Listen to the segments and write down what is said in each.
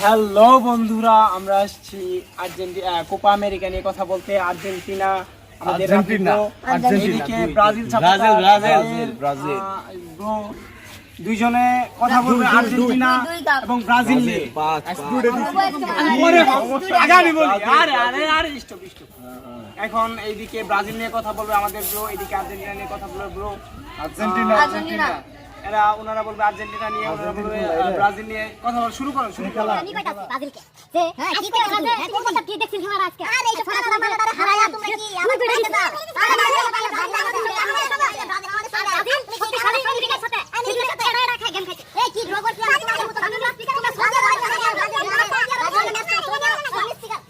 Hello বন্ধুরা আমরা আসছি আর্জেন্টিনা কোপা আমেরিকা নিয়ে কথা বলতে। আর্জেন্টিনা আমাদের আর্জেন্টিনা, এদিকে ব্রাজিল ব্রাজিল, ব্রাজিল, ব্রাজিল। দুইজনে কথা বলবে আর্জেন্টিনা। এবং ব্রাজিল নিয়ে। আরে আরে আরে স্টপ স্টপ এখন এইদিকে ব্রাজিল নিয়ে কথা বলবে আমাদের ব্রো এইদিকে আর্জেন্টিনা নিয়ে কথা বলবে ব্রো আর্জেন্টিনা, আর্জেন্টিনা। এরা ওনারা বলবে আর্জেন্টিনা নিয়ে ওনারা বলবে ব্রাজিল নিয়ে। কথা বলা শুরু করুন শুরু করুন আমি কইতাছি ব্রাজিলকে। যে কি কইতাছি হ্যাঁ কোন কথা কি দেখছিস তোমার আজকে? আরে এই তো সারা সারা বাংলা হারায়া তোমরা কি? আমার বিরোধী দাও আরে ব্রাজিল তুমি কি খালি আমেরিকার সাথে আমেরিকার সাথে এরা রাখে গেম খেতে এই কি রোবট কি আমার তোমার মতো আমি স্পিকার তোমরা সোজা ব্রাজিল ম্যাচ সোজা স্পিকার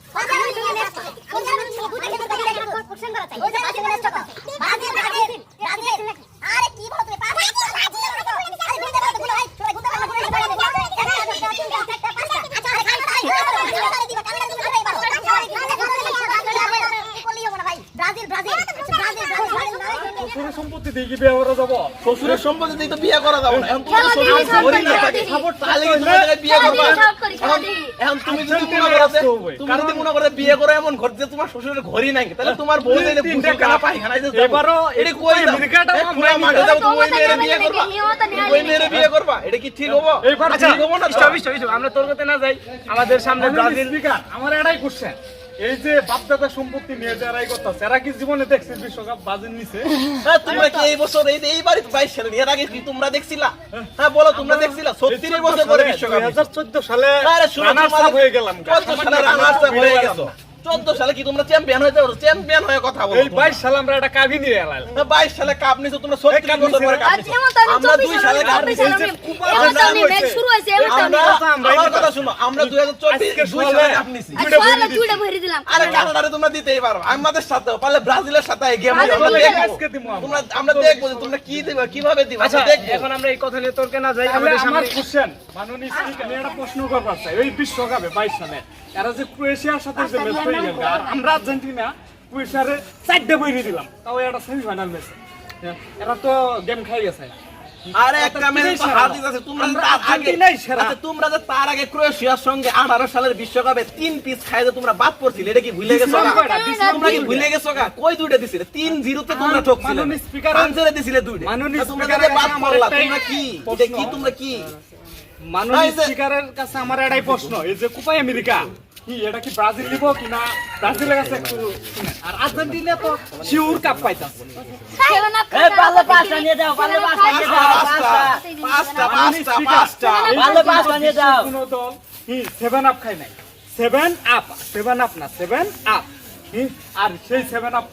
আরে কি বলতে ব্রাজিল ব্রাজিল ব্রাজিল শ্বশুরের সম্পত্তি দিয়ে বিয়ে করা যাব শ্বশুরের সম্পত্তি দিয়ে তো বিয়ে করা যাবে না এখন শ্বশুরের না থাকে। তাহলে কি তুমি তাকে বিয়ে করবা এখন- তুমি যদি মনে তুমি যদি মনে করো বিয়ে করে এমন ঘর যে তোমার শ্বশুরের ঘরই নাই তাহলে তোমার বউ দিলে তিনটা বুঝে কেনা কাপ। যে এবারও এটা কই দাও? এ, আমরা মাঠে তুমি। ওই মেয়েরে বিয়ে করবা? ওই মেয়েরে বিয়ে করবা? এটা কি ঠিক হব? এইবার আচ্ছা, ঠিক হব না স্টপ স্টপ স্টপ আমরা তোর কথা না যাই আমাদের সামনে ব্রাজিল আমার এটাই কোশ্চেন এই যে বাপদাদা সম্পত্তি নিয়ে যারাই কথা এরা কি জীবনে দেখছে বিশ্বকাপ বাজে নিচে? হ্যাঁ, তোমরা কি এই বছর এই এই বাড়ি বাইশ সালে এর আগে কি তোমরা দেখছিলা? হ্যাঁ বলো তোমরা দেখছিলা? ছত্রিশ বছর পরে। বিশ্বকাপ দুই হাজার চোদ্দ সালে আরে শুনো, রানার্স আপ হয়ে গেলাম কত সালে রানার্স আপ হয়ে গেছো চোদ্দ সালে কি তোমরা চ্যাম্পিয়ন হয়েছে চ্যাম্পিয়ন হয়ে কথা বলো এই বাইশ সালে আমরা একটা কাবি নিয়ে এলাম। বাইশ সালে কাপ নিছো তোমরা কাপ বছর পরে কাপ নিছো। আমরা 24 দুই সালে কাপ আমি নিছি। সালে এই যে আমি- কুপা এবার তো আমি ম্যাচ শুরু হয়েছে, এবার তো আমরা আমার কথা শুনো আমরা দুই হাজার চব্বিশ আজকে দুই সালে কাপ নিছি। আর দুইটা ভরে দিলাম। আরে কানাডারে তোমরা দিতেই পারো। আমাদের সাথে পারলে ব্রাজিলের সাথে গেম আজকে দিমু তোমরা আমরা দেখব যে তোমরা কি দিবা কীভাবে দিবা আচ্ছা দেখব। এখন আমরা এই কথা নিয়ে তর্কে না যাই আমাদের সামনে কোশ্চেন মাননীয় স্পিকার আমি একটা প্রশ্ন করবার চাই ওই বিশ্বকাপে বাইশ সালে। এরা যে ক্রোয়েশিয়ার সাথে যে ম্যাচ আমরা আর্জেন্টিনা ক্রোয়েশিয়ারে চারটে বইরে দিলাম। তাও এটা সেমিফাইনাল ম্যাচ এরা তো গেম খাই গেছে। আরে একটা মেয়ে তো হাদিস তোমরা যে আমরা তার আগে আর্জেন্টিনাই সেরা। আচ্ছা, তোমরা যে তার আগে ক্রোয়েশিয়ার সঙ্গে 18 সালের বিশ্বকাপে তিন পিস খাই যে তোমরা বাদ পড়ছিলে এটা কি ভুলে গেছো দিছিলাম না? কয়টা? দিছিলাম তোমরা কি ভুলে গেছো কা কই দুইটা দিছিলে? তিন জিরোতে তোমরা ঠকছিলে মাননীয় দিছিলে দুইটা। তোমরা যে বাদ কাছে আমার পড়লা তোমরা কি? এটা কি তোমরা কি? মাননীয় স্পিকারের কাছে আমার এটাই প্রশ্ন এই যে কোপা আমেরিকা কি এটা কি ব্রাজিল নিব কিনা ব্রাজিলের কাছে একটু। আর আর্জেন্টিনা তো শিওর কাপ পাইতাছে। পাঁচটা নিয়ে যাও, পাঁচটা নিয়ে যাও, পাঁচটা। পাঁচটা পাঁচটা পাঁচটা। পারলে পাঁচটা নিয়ে যাও। কোন দল। সেভেন আপ খাই নাই? সেভেন আপ সেভেন আপ না সেভেন আপ আর সেই সেভেন আপ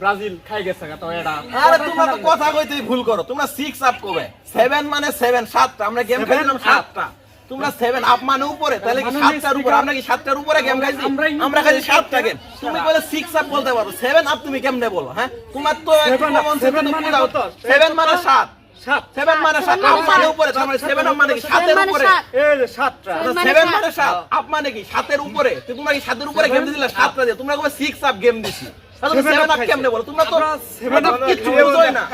ব্রাজিল খাই গেছে তো এটা আরে তোমরা তো কথা কইতেই ভুল করো। তোমরা সিক্স আপ কবে সেভেন মানে সেভেন সাতটা। আমরা গেম খেলছিলাম সাতটা। তোমরা সেভেন আপ মানে উপরে তাহলে কি মানে সাতটার উপরে? আমরা কি সাতটার উপরে গেম খাইছি আমরা খাইছি সাতটা গেম তুমি বলে সিক্স আপ বলতে পারো। সেভেন আপ তুমি কেমনে বলো হ্যাঁ? তোমার তো মানে কত? সেভেন মানে সাত। সেভেন মানে সাত। আপ মানে উপরে তার মানে সেভেন আপ মানে কি? সাতের মানে উপরে। সাতটা। মানে সেভেন মানে সাত। আপ মানে কি? সাতের উপরে। তোমরা কি সাতের উপরে গেম দিছিলে সাতটা দিয়ে। তোমরা সিক্স আপ গেম দিছি? সেভেন আপ কেমনে বলো? তোমরা তো কিচ্ছু খাইছি। বুঝোই না।